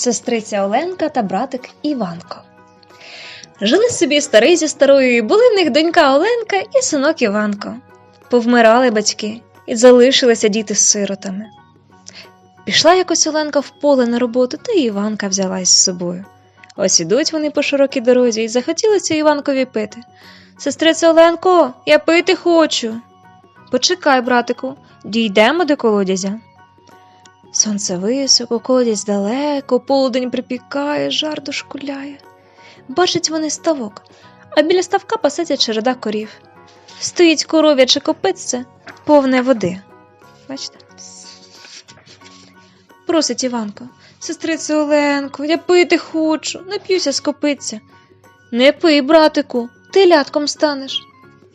сестриця Оленка та братик Іванко. Жили собі старий зі старою, і були в них донька Оленка і синок Іванко. Повмирали батьки, і залишилися діти з сиротами. Пішла якось Оленка в поле на роботу, та й Іванка взяла із собою. Ось ідуть вони по широкій дорозі, і захотілося Іванкові пити. Сестриця Оленко, я пити хочу. Почекай, братику, дійдемо до колодязя. Сонце високо, колодязь далеко, полудень припікає, жар дошкуляє. Бачать вони ставок, а біля ставка пасеться череда корів. Стоїть коров'яче копитце, повне води. Бачите? Просить Іванко, сестриця Оленко, я пити хочу, нап'юся з копитця. Не пий, братику, ти лятком станеш.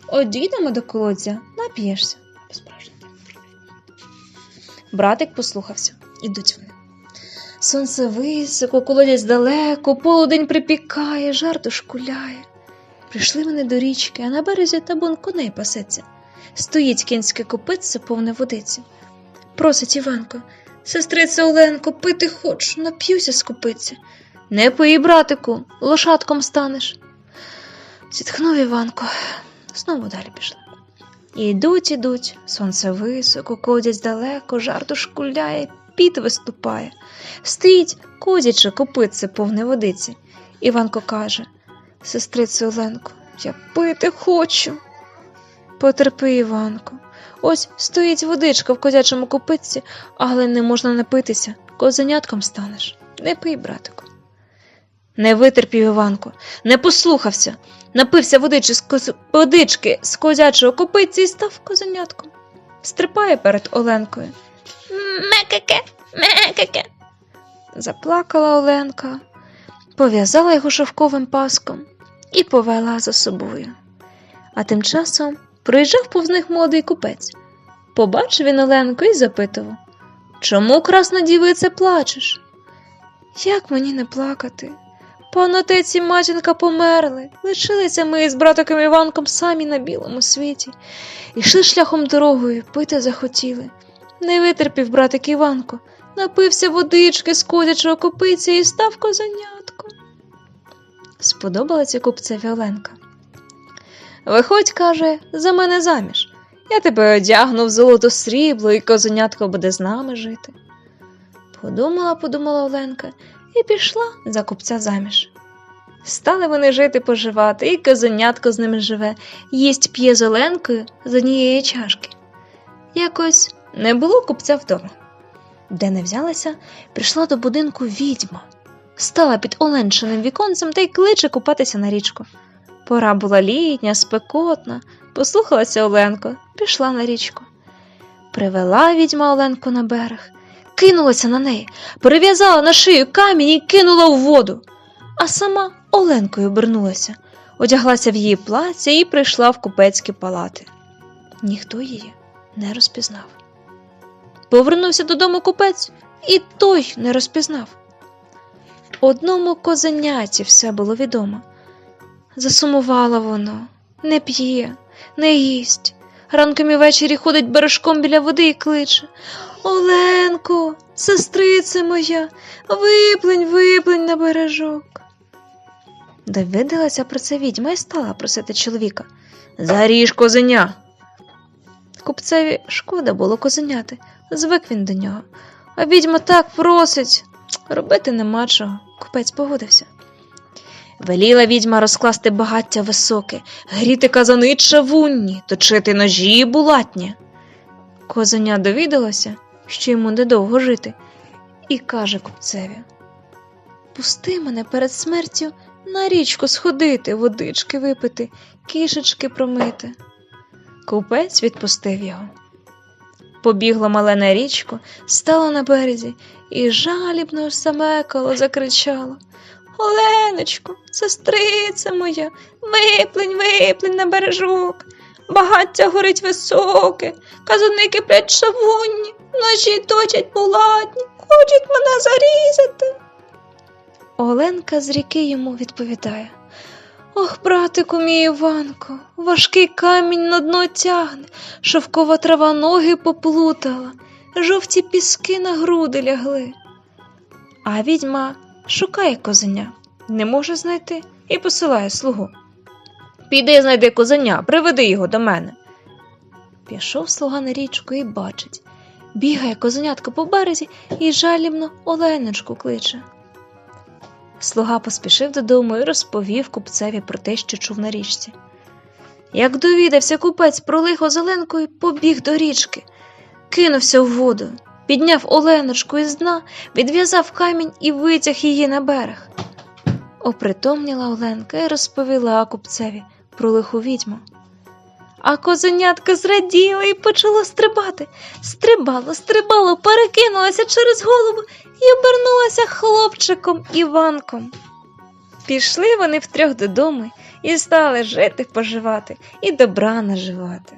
Одійдемо до колодця, нап'єшся. Братик послухався, ідуть вони. Сонце високо, колодязь далеко, полудень припікає, жар дошкуляє. Прийшли вони до річки, а на березі табун коней пасеться. Стоїть кінське копитце, повне водиці. Просить Іванко, сестриця Оленко, пити хочу, нап'юся з копитця. Не пий, братику, лошадком станеш. Зітхнув Іванко, знову далі пішли. І йдуть, ідуть, сонце високо, колодязь далеко, жар дошкуляє, піт виступає. Стоїть козяче копитце повне водиці. Іванко каже Сестрицю Оленко, я пити хочу. Потерпи, Іванко. Ось стоїть водичка в козячому копитці, але не можна напитися, козенятком станеш. Не пий, братику. Не витерпів Іванко, не послухався, напився водички з, коз... водички з козячого копитця і став козенятком. Стрипає перед Оленкою. Мекеке, мекеке. Заплакала Оленка, пов'язала його шовковим паском і повела за собою. А тим часом проїжджав повз них молодий купець. Побачив він Оленку і запитував Чому, красна дівице, плачеш? Як мені не плакати? Пан отець і матінка померли, лишилися ми із братиком Іванком самі на білому світі, Ішли шляхом дорогою, пити захотіли. Не витерпів братик Іванко, напився водички з козячого копиця і став козенятком. Сподобалася купцеві Оленка. Виходь, каже, за мене заміж. Я тебе одягну в золото срібло, і козенятко буде з нами жити. Подумала, подумала Оленка, і пішла за купця заміж. Стали вони жити поживати, і козенятко з ними живе, їсть п'є з Оленкою з однієї чашки. Якось не було купця вдома. Де не взялася, прийшла до будинку відьма, стала під Оленчиним віконцем та й кличе купатися на річку. Пора була літня, спекотна, послухалася Оленко, пішла на річку. Привела відьма Оленку на берег, кинулася на неї, перев'язала на шию камінь і кинула у воду, а сама Оленкою обернулася, одяглася в її плаття і прийшла в купецькі палати. Ніхто її не розпізнав. Повернувся додому купець, і той не розпізнав. Одному козеняті все було відомо. Засумувало воно, не п'є, не їсть. Ранком і ввечері ходить бережком біля води і кличе Оленко, сестрице моя, виплень, виплень на бережок. Довідалася про це відьма і стала просити чоловіка. Заріж козеня. Купцеві шкода було козеняти, звик він до нього. А відьма так просить. Робити нема чого. Купець погодився. Веліла відьма розкласти багаття високе, гріти казани чавунні, точити ножі булатні. Козеня довідалося, що йому недовго жити, і каже купцеві: Пусти мене перед смертю на річку сходити, водички випити, кішечки промити. Купець відпустив його. Побігло мале на річку, стало на березі і жалібно самекало закричало. Оленочко, сестриця моя, виплень, виплень на бережок. Багаття горить високе, казани киплять шавунні, ножі точать булатні, хочуть мене зарізати. Оленка з ріки йому відповідає. Ох, братику мій Іванко, важкий камінь на дно тягне, шовкова трава ноги поплутала, жовті піски на груди лягли. А відьма шукає козеня, не може знайти і посилає слугу. Піди знайди козеня, приведи його до мене. Пішов слуга на річку і бачить. Бігає козенятко по березі і жалібно Оленочку кличе. Слуга поспішив додому і розповів купцеві про те, що чув на річці. Як довідався купець про лихо з Оленкою, побіг до річки, кинувся в воду, підняв Оленочку із дна, відв'язав камінь і витяг її на берег. Опритомніла Оленка і розповіла купцеві про лиху відьму. А козенятка зраділа і почало стрибати. Стрибало, стрибало, перекинулася через голову і обернулася хлопчиком Іванком. Пішли вони втрьох додому і стали жити поживати і добра наживати.